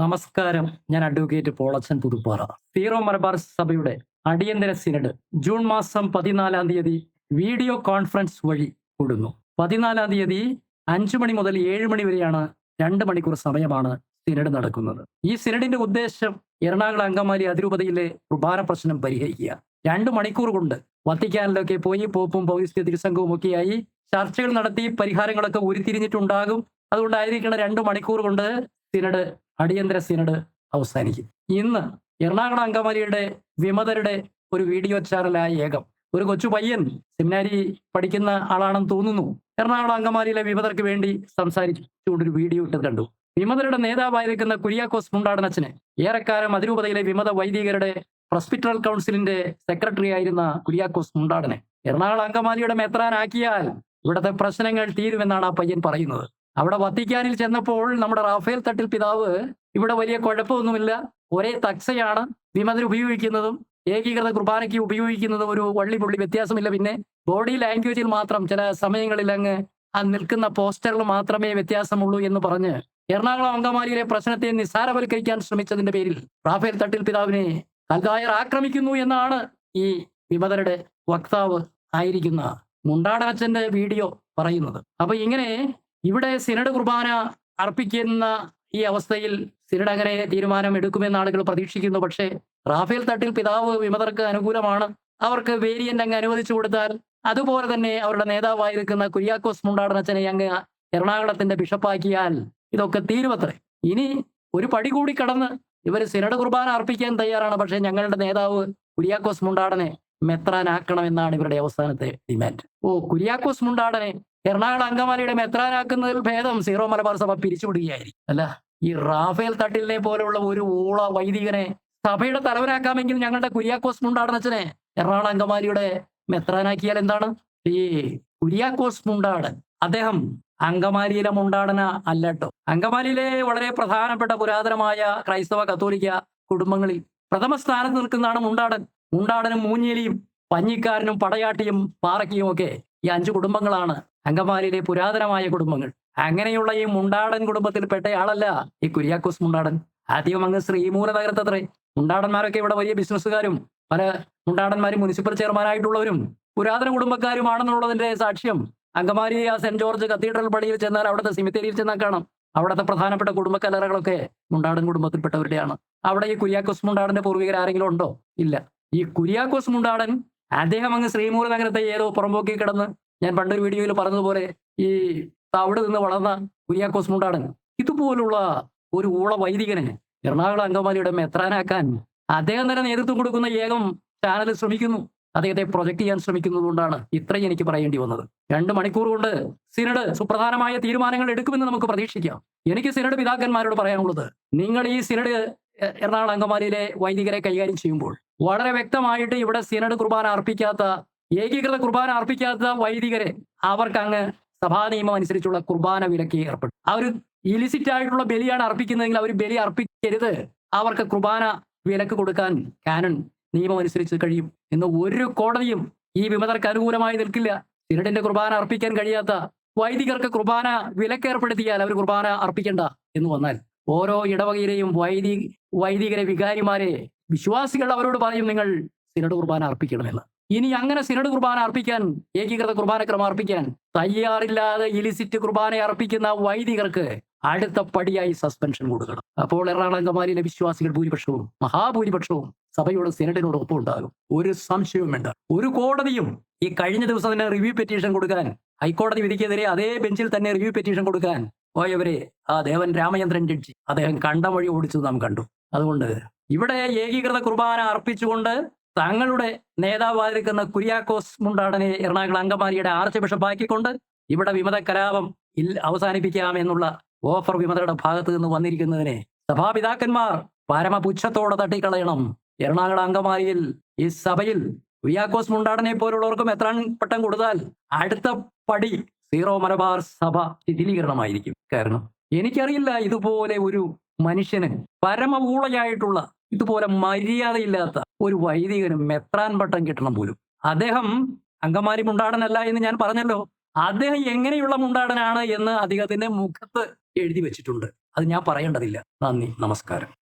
നമസ്കാരം. ഞാൻ advocate Polachan Puthuppara. Zero Malabar സഭയുടെ അടിയന്തര സിനഡ് ജൂൺ മാസം പതിനാലാം തീയതി വീഡിയോ കോൺഫറൻസ് വഴി കൂടുന്നു. പതിനാലാം തീയതി അഞ്ചു മണി മുതൽ ഏഴ് മണി വരെയാണ് രണ്ട് മണിക്കൂർ സമയമാണ് സിനഡ് നടക്കുന്നത്. ഈ സിനഡിന്റെ ഉദ്ദേശം എറണാകുളം അങ്കമാലി അതിരൂപതയിലെ കുർബാന പ്രശ്നം പരിഹരിക്കുക. രണ്ട് മണിക്കൂർ കൊണ്ട് വത്തിക്കാനിലൊക്കെ പോയി പോപ്പും പൗരസ്ത്യ തിരുസംഘവും ഒക്കെയായി ചർച്ചകൾ നടത്തി പരിഹാരങ്ങളൊക്കെ ഉരുത്തിരിഞ്ഞിട്ടുണ്ടാകും. അതുകൊണ്ടായിരിക്കണം രണ്ട് മണിക്കൂർ കൊണ്ട് സിനഡ് അടിയന്തര സിനഡ് അവസാനിക്കും. ഇന്ന് എറണാകുളം അങ്കമാലിയുടെ വിമതരുടെ ഒരു വീഡിയോ ചാനലായ ഏകം. ഒരു കൊച്ചു പയ്യൻ സെമിനാരി പഠിക്കുന്ന ആളാണെന്ന് തോന്നുന്നു. എറണാകുളം അങ്കമാലിയിലെ വിമതർക്ക് വേണ്ടി സംസാരിച്ചുകൊണ്ടൊരു വീഡിയോ ഇട്ടത് കണ്ടു. വിമതരുടെ നേതാവായിരിക്കുന്ന കുര്യാക്കോസ് മുണ്ടാടനച്ചന് ഏറെക്കാലം അതിരൂപതയിലെ വിമത വൈദികരുടെ പ്രസ്പിറ്ററൽ കൗൺസിലിന്റെ സെക്രട്ടറി ആയിരുന്ന കുര്യാക്കോസ് മുണ്ടാടനെ എറണാകുളം അങ്കമാലിയുടെ മെത്രാനാക്കിയാൽ ഇവിടുത്തെ പ്രശ്നങ്ങൾ തീരുമെന്നാണ് ആ പയ്യൻ പറയുന്നത്. അവിടെ വത്തിക്കാനിൽ ചെന്നപ്പോൾ നമ്മുടെ റാഫേൽ തട്ടിൽ പിതാവ് ഇവിടെ വലിയ കുഴപ്പമൊന്നുമില്ല. ഒരേ തക്സയാണ് വിമതർ ഉപയോഗിക്കുന്നതും ഏകീകൃത കുർബാനയ്ക്ക് ഉപയോഗിക്കുന്നതും ഒരു വള്ളി പുള്ളി വ്യത്യാസമില്ല. പിന്നെ ബോഡി ലാംഗ്വേജിൽ മാത്രം ചില സമയങ്ങളിൽ അങ്ങ് ആ നിൽക്കുന്ന പോസ്റ്ററിൽ മാത്രമേ വ്യത്യാസമുള്ളൂ എന്ന് പറഞ്ഞ് എറണാകുളം അങ്കമാലിയിലെ പ്രശ്നത്തെ നിസ്സാരവൽക്കരിക്കാൻ ശ്രമിച്ചതിന്റെ പേരിൽ റാഫേൽ തട്ടിൽ പിതാവിനെ കൽദായർ ആക്രമിക്കുന്നു എന്നാണ് ഈ വിമതരുടെ വക്താവ് ആയിരിക്കുന്ന മുണ്ടാടനച്ചന്റെ വീഡിയോ പറയുന്നത്. അപ്പൊ ഇങ്ങനെ ഇവിടെ സിനഡ് കുർബാന അർപ്പിക്കുന്ന ഈ അവസ്ഥയിൽ സിനഡ് അങ്ങനെ തീരുമാനം എടുക്കുമെന്ന് ആളുകൾ പ്രതീക്ഷിക്കുന്നു. പക്ഷേ റാഫേൽ തട്ടിൽ പിതാവ് വിമതർക്ക് അനുകൂലമാണ്. അവർക്ക് വേരിയന്റ് അങ്ങ് അനുവദിച്ചു കൊടുത്താൽ അതുപോലെ തന്നെ അവരുടെ നേതാവായിരിക്കുന്ന കുര്യാക്കോസ് മുണ്ടാടനച്ചനെ അങ്ങ് എറണാകുളത്തിന്റെ ബിഷപ്പാക്കിയാൽ ഇതൊക്കെ തീരുമത്രേ. ഇനി ഒരു പടി കൂടി കടന്ന് ഇവർ സിനഡ് കുർബാന അർപ്പിക്കാൻ തയ്യാറാണ്. പക്ഷേ ഞങ്ങളുടെ നേതാവ് കുര്യാക്കോസ് മുണ്ടാടനെ മെത്രാനാക്കണമെന്നാണ് ഇവരുടെ അവസാനത്തെ ഡിമാൻഡ് ഓ കുര്യാക്കോസ് മുണ്ടാടനെ എറണാകുളം അങ്കമാലിയുടെ മെത്രാനാക്കുന്നതിൽ ഭേദം സീറോ മലബാർ സഭ പിരിച്ചുവിടുകയായിരിക്കും അല്ല? ഈ റാഫേൽ തട്ടിലിനെ പോലുള്ള ഒരു ഊള വൈദികനെ സഭയുടെ തലവനാക്കാമെങ്കിൽ ഞങ്ങളുടെ കുര്യാക്കോസ് മുണ്ടാടനച്ചനെ എറണാകുളം അങ്കമാലിയുടെ മെത്രാനാക്കിയാൽ എന്താണ്? ഈ കുര്യാക്കോസ് മുണ്ടാടൻ. അദ്ദേഹം അങ്കമാലിയിലെ മുണ്ടാടന അല്ലട്ടോ. അങ്കമാലിയിലെ വളരെ പ്രധാനപ്പെട്ട പുരാതനമായ ക്രൈസ്തവ കത്തോലിക്ക കുടുംബങ്ങളിൽ പ്രഥമ സ്ഥാനത്ത് നിൽക്കുന്നതാണ് മുണ്ടാടൻ. മുണ്ടാടനും മൂഞ്ഞേലിയും പഞ്ഞിക്കാരനും പടയാട്ടിയും പാറക്കിയും ഒക്കെ ഈ അഞ്ചു കുടുംബങ്ങളാണ് അങ്കമാലിയിലെ പുരാതനമായ കുടുംബങ്ങൾ. അങ്ങനെയുള്ള ഈ മുണ്ടാടൻ കുടുംബത്തിൽപ്പെട്ട ആളല്ല ഈ കുര്യാക്കോസ് മുണ്ടാടൻ. ആദ്യം അങ്ങ് ശ്രീമൂല നഗരത്തത്രേ മുണ്ടാടന്മാരൊക്കെ ഇവിടെ വലിയ ബിസിനസ്സുകാരും പല മുണ്ടാടന്മാരും മുനിസിപ്പൽ ചെയർമാനായിട്ടുള്ളവരും പുരാതന കുടുംബക്കാരുമാണെന്നുള്ളതിന്റെ സാക്ഷ്യം അങ്കമാലി ആ സെന്റ് ജോർജ് കത്തീഡ്രൽ പള്ളിയിൽ ചെന്നാൽ അവിടുത്തെ സിമിത്തേരിയിൽ ചെന്നാൽ കാണാം. അവിടുത്തെ പ്രധാനപ്പെട്ട കുടുംബക്കലറകളൊക്കെ മുണ്ടാടൻ കുടുംബത്തിൽപ്പെട്ടവരുടെയാണ്. അവിടെ ഈ കുര്യാക്കോസ് മുണ്ടാടന്റെ പൂർവികർ ആരെങ്കിലും ഉണ്ടോ? ഇല്ല. ഈ കുര്യാക്കോസ് മുണ്ടാടൻ അദ്ദേഹം അങ്ങ് ശ്രീമൂല നഗരത്തെ ഏതോ പുറമ്പോക്കി കിടന്ന് ഞാൻ പണ്ടൊരു വീഡിയോയിൽ പറഞ്ഞതുപോലെ ഈ അവിടെ നിന്ന് വളർന്ന കുര്യാക്കോസ് മുണ്ടാടൻ ഇതുപോലുള്ള ഒരു ഊള വൈദികനെ എറണാകുളം അങ്കമാലിയുടെ മെത്രാനാക്കാൻ അദ്ദേഹം തന്നെ നേതൃത്വം കൊടുക്കുന്ന ഏകം ചാനൽ ശ്രമിക്കുന്നു. അദ്ദേഹത്തെ പ്രൊജക്ട് ചെയ്യാൻ ശ്രമിക്കുന്നതുകൊണ്ടാണ് ഇത്രയും എനിക്ക് പറയേണ്ടി വന്നത്. രണ്ട് മണിക്കൂർ കൊണ്ട് സിനഡ് സുപ്രധാനമായ തീരുമാനങ്ങൾ എടുക്കുമെന്ന് നമുക്ക് പ്രതീക്ഷിക്കാം. എനിക്ക് സിനഡ് പിതാക്കന്മാരോട് പറയാനുള്ളത് നിങ്ങൾ ഈ സിനഡ് എറണാകുളം അങ്കമാലിയിലെ വൈദികരെ കൈകാര്യം ചെയ്യുമ്പോൾ വളരെ വ്യക്തമായിട്ട് ഇവിടെ സിനഡ് കുർബാന അർപ്പിക്കാത്ത ഏകീകൃത കുർബാന അർപ്പിക്കാത്ത വൈദികരെ അവർക്ക് അങ്ങ് സഭാ നിയമം അനുസരിച്ചുള്ള കുർബാന വിലക്ക് ഏർപ്പെടും അവർ ഇലിസിറ്റ് ആയിട്ടുള്ള ബലിയാണ് അർപ്പിക്കുന്നതെങ്കിൽ അവർ ബലി അർപ്പിക്കരുത്. അവർക്ക് കുർബാന വിലക്ക് കൊടുക്കാൻ കാനൺ നിയമം അനുസരിച്ച് കഴിയും എന്ന് ഒരു കോടതിയും ഈ വിമതർക്ക് അനുകൂലമായി നിൽക്കില്ല. സിനഡിന്റെ കുർബാന അർപ്പിക്കാൻ കഴിയാത്ത വൈദികർക്ക് കുർബാന വിലക്ക് ഏർപ്പെടുത്തിയാൽ അവർ കുർബാന അർപ്പിക്കണ്ട എന്ന് വന്നാൽ ഓരോ ഇടവകയിലെയും വൈദി വൈദികരെ വികാരിമാരെ വിശ്വാസികൾ അവരോട് പറയും നിങ്ങൾ സിനഡ് കുർബാന അർപ്പിക്കണമെന്ന്. ഇനി അങ്ങനെ സിനഡ് കുർബാന അർപ്പിക്കാൻ ഏകീകൃത കുർബാനക്രമം അർപ്പിക്കാൻ തയ്യാറില്ലാതെ ഇലിസിറ്റ് കുർബാന അർപ്പിക്കുന്ന വൈദികർക്ക് അടുത്ത പടിയായി സസ്പെൻഷൻ കൊടുക്കണം. അപ്പോൾ എറണാകുളം അങ്കമാലിയിലെ വിശ്വാസികൾ ഭൂരിപക്ഷവും മഹാഭൂരിപക്ഷവും സഭയോട് സിനഡിനോട് ഒപ്പം ഉണ്ടാകും. ഒരു സംശയവും വേണ്ട. ഒരു കോടതിയും ഈ കഴിഞ്ഞ ദിവസം തന്നെ റിവ്യൂ പെറ്റീഷൻ കൊടുക്കാൻ ഹൈക്കോടതി വിധിക്കെതിരെ അതേ ബെഞ്ചിൽ തന്നെ റിവ്യൂ പെറ്റീഷൻ കൊടുക്കാൻ പോയവരെ ആ ദേവൻ രാമചന്ദ്രൻ ജഡ്ജി അദ്ദേഹം കണ്ട വഴി ഓടിച്ചത് നാം കണ്ടു. അതുകൊണ്ട് ഇവിടെ ഏകീകൃത കുർബാന അർപ്പിച്ചുകൊണ്ട് തങ്ങളുടെ നേതാവായിരിക്കുന്ന കുര്യാക്കോസ് മുണ്ടാടനെ എറണാകുളം അങ്കമാലിയുടെ ആർച്ച് ബിഷപ്പാക്കിക്കൊണ്ട് ഇവിടെ വിമത കലാപം അവസാനിപ്പിക്കാമെന്നുള്ള ഓഫർ വിമതയുടെ ഭാഗത്ത് നിന്ന് വന്നിരിക്കുന്നതിനെ സഭാപിതാക്കന്മാർ പരമപുച്ഛത്തോടെ തട്ടിക്കളയണം. എറണാകുളം അങ്കമാലിയിൽ ഈ സഭയിൽ കുര്യാക്കോസ് മുണ്ടാടനെ പോലുള്ളവർക്കും എത്രാൻ പട്ടം കൊടുത്താൽ അടുത്ത പടി സീറോ മലബാർ സഭ ശിഥിലീകരണമായിരിക്കും. കാരണം എനിക്കറിയില്ല ഇതുപോലെ ഒരു മനുഷ്യന് പരമ ഊളയായിട്ടുള്ള ഇതുപോലെ മര്യാദയില്ലാത്ത ഒരു വൈദികനും മെത്രാൻ പട്ടം കിട്ടണം പോലും. അദ്ദേഹം അങ്കമാലി മുണ്ടാടനല്ല എന്ന് ഞാൻ പറഞ്ഞല്ലോ. അദ്ദേഹം എങ്ങനെയുള്ള മുണ്ടാടനാണ് എന്ന് അദ്ദേഹത്തിന്റെ മുഖത്ത് എഴുതി വെച്ചിട്ടുണ്ട്. അത് ഞാൻ പറയേണ്ടതില്ല. നന്ദി. നമസ്കാരം.